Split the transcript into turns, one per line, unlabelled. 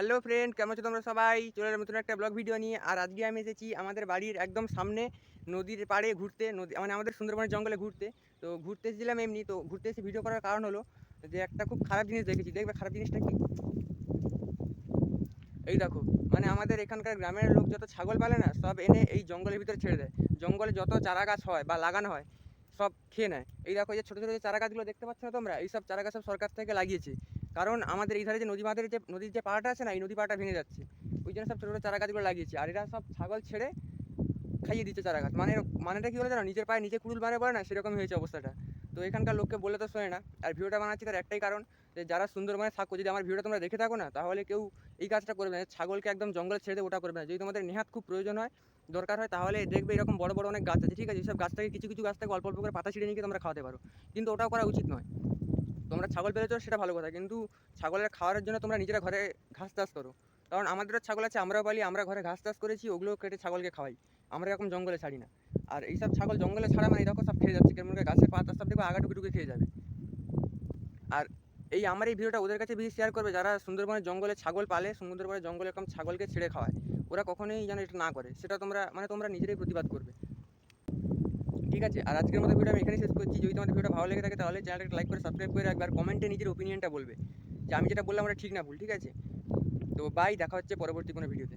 Hello friend কেমন আছো তোমরা সবাই? চলে নতুন একটা ব্লগ ভিডিও নিয়ে। আর আজকে আমি এসেছি আমাদের বাড়ির একদম সামনে নদীর পাড়ে ঘুরতে। নদী মানে আমাদের সুন্দরবনের জঙ্গলে ঘুরতে। তো ঘুরতে এসেছিলাম এমনি। তো ঘুরতে এসে ভিডিও করার কারণ হলো যে একটা খুব খারাপ জিনিস দেখেছি। দেখবে খারাপ জিনিসটা কি? এই দেখো মানে আমাদের এখানকার গ্রামের লোক যত ছাগল পালে না, সব এনে এই জঙ্গলের ভিতরে ছেড়ে দেয়। জঙ্গলে যত চারা গাছ হয় বা লাগানো হয়, সব খেয়ে নেয়। এই দেখো যে ছোটো ছোটো যে চারা গাছগুলো দেখতে পাচ্ছ না তোমরা? এইসব চারা গাছ সব সরকার থেকে লাগিয়েছে। কারণ আমাদের এই ধারে যে নদী বাঁধের যে নদীর যে পাড়াটা আছে না, এই নদী পাড়াটা ভেঙে যাচ্ছে। ওই জন্য সব ছোটো ছোটো চারা গাছগুলো লাগিয়েছি। আর এরা সব ছাগল ছেড়ে খাইয়ে দিচ্ছে চারা গাছ মানে মানেটা কী বলে জানো? নিজের পায়ে নিজে কুড়ুল মারে বলে না সেরকম হয়েছে অবস্থাটা। তো এখানকার লোককে বলে তো শোনে না। আর ভিডিওটা বানাচ্ছি তার একটাই কারণ যে, যারা সুন্দরবনে থাকো, যদি আমার ভিডিওটা তোমরা দেখে থাকো না, তাহলে কেউ এই কাজটা করবে না। ছাগলকে একদম জঙ্গলে ছেড়ে ওটা করবে না। যদি তোমাদের নেহাত খুব প্রয়োজন হয়, দরকার হয়, তাহলে দেখবে এরকম বড় বড় অনেক গাছ আছে। ঠিক আছে, এইসব গাছ থেকে কিছু কিছু গাছ থেকে অল্প অল্প করে পাতা ছিঁড়ে নিয়ে তোমরা খাওয়াতে পারো। কিন্তু ওটাও করা উচিত নয়। তোমরা ছাগল পেলেছো, সেটা ভালো কথা। কিন্তু ছাগলের খাওয়ার জন্য তোমরা নিজেরা ঘরে ঘাস চাষ করো। কারণ আমাদেরও ছাগল আছে, আমরাও পালি, আমরা ঘরে ঘাস চাষ করেছি, ওগুলো কেটে ছাগলকে খাওয়াই। আমরা এরকম জঙ্গলে ছাড়ি না। আর এইসব ছাগল জঙ্গলে ছাড়া মানে এরকম সব খেয়ে যাচ্ছে। কেমন গাছের পাতা সব দেখব আগা টুকুটুকু খেয়ে যাবে। আর এই আমার এই ভিডিওটা ওদের কাছে বেশি শেয়ার করবে, যারা সুন্দরবনের জঙ্গলে ছাগল পালে, সুন্দরবনের জঙ্গলে এরকম ছাগলকে ছেড়ে খাওয়ায়। ওরা কখনোই যেন এটা না করে। সেটা তোমরা মানে তোমরা নিজেরাই প্রতিবাদ করবে। ঠিক আছে? আর আজকের মতো ভিডিও আমি এখানেই শেষ করছি। যদি তোমাদের ভিডিওটা ভালো লেগে থাকে তাহলে চ্যানেলটাকে লাইক করে সাবস্ক্রাইব করে রাখবে আর কমেন্টে নিজের ওপিনিয়নটা বলবে। যে আমি যেটা বললাম ওটা ঠিক না ভুল, ঠিক আছে? তো বাই দেখা হচ্ছে পরবর্তী কোনো ভিডিওতে